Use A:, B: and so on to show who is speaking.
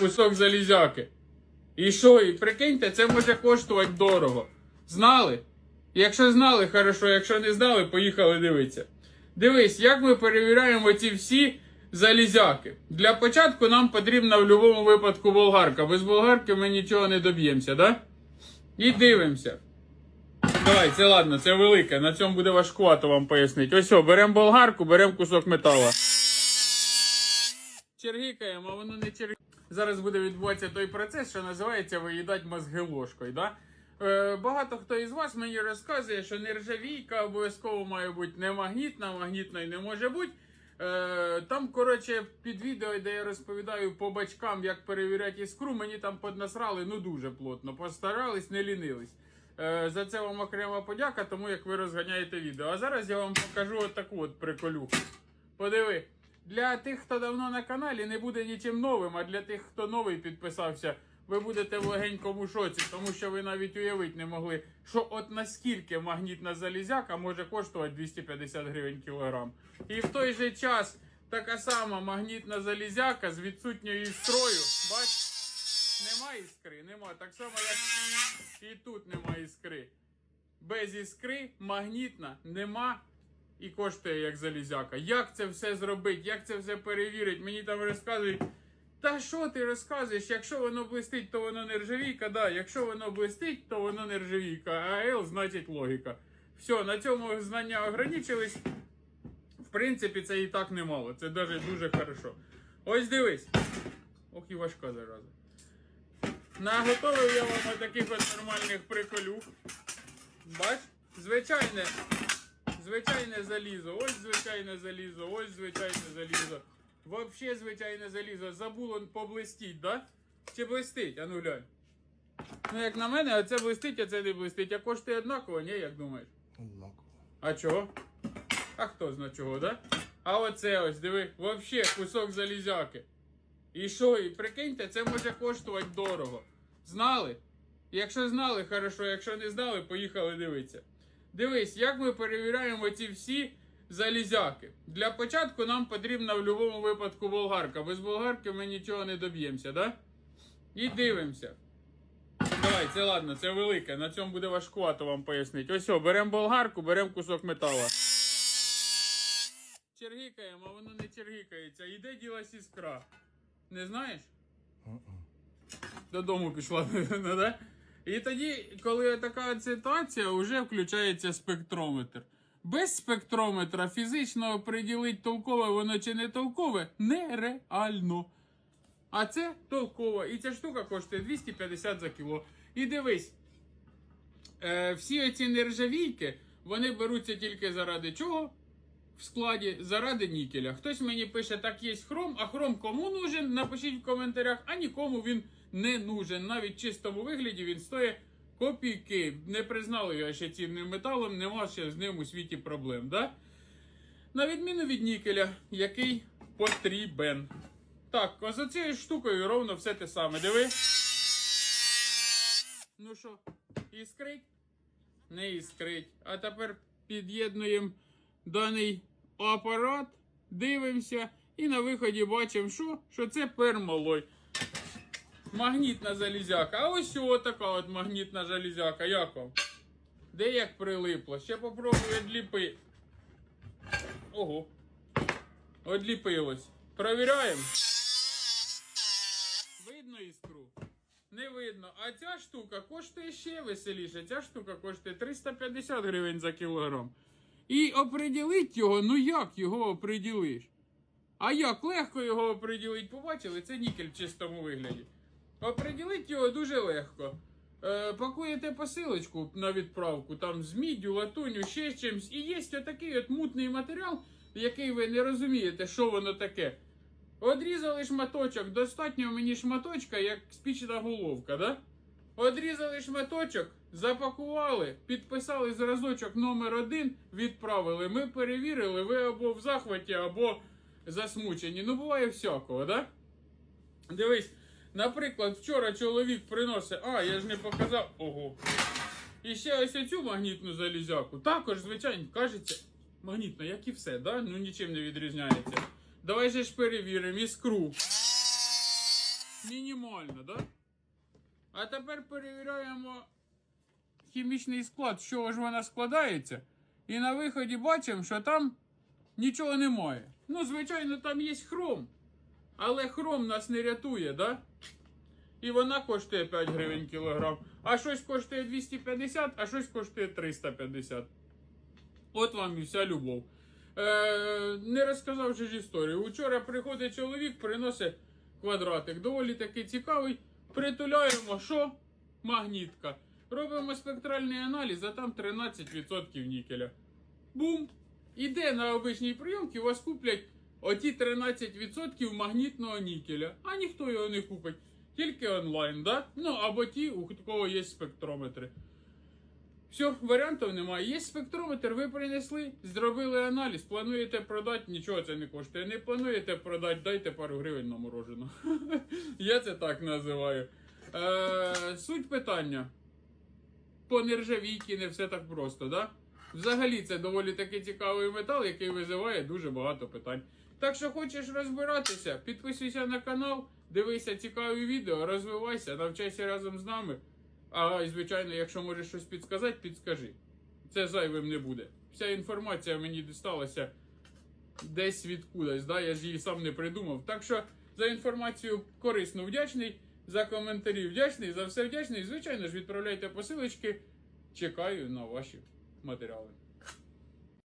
A: кусок залізяки. І що? І прикиньте, це може коштувати дорого. Знали? Якщо знали, хорошо, якщо не знали, поїхали дивитися. Дивись, як ми перевіряємо ці всі залізяки. Для початку нам потрібна в будь-якому випадку болгарка. Без болгарки ми нічого не доб'ємося, да? І дивимося. Давай, це ладно, це велике. На цьому буде важкувато вам пояснити. Ось, беремо болгарку, беремо кусок метала. Чергікаємо, а воно не чергікає. Зараз буде відбуватися той процес, що називається виїдати мозги ложкою. Да? Е, багато хто із вас мені розказує, що нержавійка обов'язково має бути не магнітна, магнітної не може бути. Е, там, коротше, під відео, де я розповідаю по бачкам, як перевіряти іскру, мені там поднасрали ну дуже плотно. Постарались, не лінились. Е, за це вам окрема подяка, тому як ви розганяєте відео. А зараз я вам покажу отаку от приколюху. Подиви. Для тих, хто давно на каналі, не буде нічим новим, а для тих, хто новий підписався, ви будете в легенькому шоці, тому що ви навіть уявити не могли, що от наскільки магнітна залізяка може коштувати 250 гривень кілограм. І в той же час така сама магнітна залізяка з відсутньою іскрою. Бач, нема іскри, нема. Так само, як і тут нема іскри. Без іскри магнітна нема і коштує як залізяка. Як це все зробити? Як це все перевірити? Мені там розказують. Та що ти розказуєш? Якщо воно блистить, то воно нержавійка. Да, якщо воно блистить, то воно нержавійка. А L значить логіка. Все, на цьому знання ограничились. В принципі, це і так немало. Це навіть дуже хорошо. Ось дивись. Ох і важка зараза. Наготовив я вам таких от нормальних приколюх. Бач? Звичайне. Звичайне залізо, ось звичайне залізо, ось звичайне залізо. Вообще звичайне залізо. Забуло поблистіть, да? Чи блистить? А ну глянь. Ну, як на мене, оце блистить, а це не блистить. А коштує однаково, ні, як думаєш?
B: Однаково.
A: А чого? А хто зна чого, да? А оце ось, диви, вообще кусок залізяки. І що? І прикиньте, це може коштувати дорого. Знали? Якщо знали, хорошо, якщо не знали, поїхали дивитися. Дивись, як ми перевіряємо ці всі залізяки. Для початку нам потрібна в будь-якому випадку болгарка. Без болгарки ми нічого не доб'ємося, да? І дивимося. Давай, це ладно, це велике. На цьому буде важкувато вам пояснити. Ось, о, беремо болгарку, беремо кусок метала. Чергікаємо, а воно не чергікається. Іде ділась іскра. Не знаєш? Додому пішла, да? І тоді, коли така ситуація, вже включається спектрометр. Без спектрометра фізично оприділити толкове воно чи не толкове нереально. А це толково. І ця штука коштує 250 за кіло. І дивись, е, всі оці нержавійки, вони беруться тільки заради чого? В складі заради нікеля. Хтось мені пише, так є хром, а хром кому нужен? Напишіть в коментарях, а нікому він не нужен. Навіть в чистому вигляді він стоїть копійки. Не признали його ще цінним металом, нема ще з ним у світі проблем. Да? На відміну від нікеля, який потрібен. Так, а за цією штукою ровно все те саме. Диви. Ну що, іскрить? Не іскрить. А тепер під'єднуємо даний апарат, дивимося і на виході бачимо, що, що це пермалой. Магнітна залізяка. А ось така от магнітна залізяка. Як вам? Де як прилипло? Ще попробую відліпи. Ого. Одліпилось. Провіряємо. Видно іскру? Не видно. А ця штука коштує ще веселіше. Ця штука коштує 350 гривень за кілограм. І оприділить його, ну як його оприділиш? А як легко його оприділити? Побачили? Це нікель в чистому вигляді. Оприділити його дуже легко. Е, пакуєте посилочку на відправку, там з міддю, латуню, ще з чимось. І є отакий от мутний матеріал, який ви не розумієте, що воно таке. Одрізали шматочок, достатньо мені шматочка, як спічна головка, да? Одрізали шматочок, запакували, підписали зразочок номер один, відправили. Ми перевірили, ви або в захваті, або засмучені. Ну, буває всякого, да? Дивись, наприклад, вчора чоловік приносить. А, я ж не показав. Ого. І ще ось оцю магнітну залізяку. Також, звичайно, кажеться, магнітна, як і все, да? Ну нічим не відрізняється. Давай же ж перевіримо іскру. Мінімально, да? А тепер перевіряємо хімічний склад, з чого ж вона складається. І на виході бачимо, що там нічого немає. Ну, звичайно, там є хром. Але хром нас не рятує, да? І вона коштує 5 гривень кілограм. А щось коштує 250, а щось коштує 350. От вам і вся любов. Е, не розказавши ж історію. Учора приходить чоловік, приносить квадратик. Доволі таки цікавий. Притуляємо, що? Магнітка. Робимо спектральний аналіз, а там 13% нікеля. Бум! Іде на обичній прийомці, вас куплять оті 13% магнітного нікеля, а ніхто його не купить. Тільки онлайн, да? Ну або ті, у кого є спектрометри. Все, варіантів немає. Є спектрометр, ви принесли, зробили аналіз, плануєте продати, нічого це не коштує. Не плануєте продати, дайте пару гривень на морожену. Я це так називаю. Е, суть питання. По нержавійки не все так просто, да? Взагалі, це доволі таки цікавий метал, який визиває дуже багато питань. Так що хочеш розбиратися, підписуйся на канал, дивися цікаві відео, розвивайся, навчайся разом з нами. А і, звичайно, якщо можеш щось підсказати, підскажи. Це зайвим не буде. Вся інформація мені дісталася десь відкудись, да? я ж її сам не придумав. Так що за інформацію корисно вдячний, за коментарі вдячний, за все вдячний. Звичайно ж, відправляйте посилочки. Чекаю на ваші матеріали.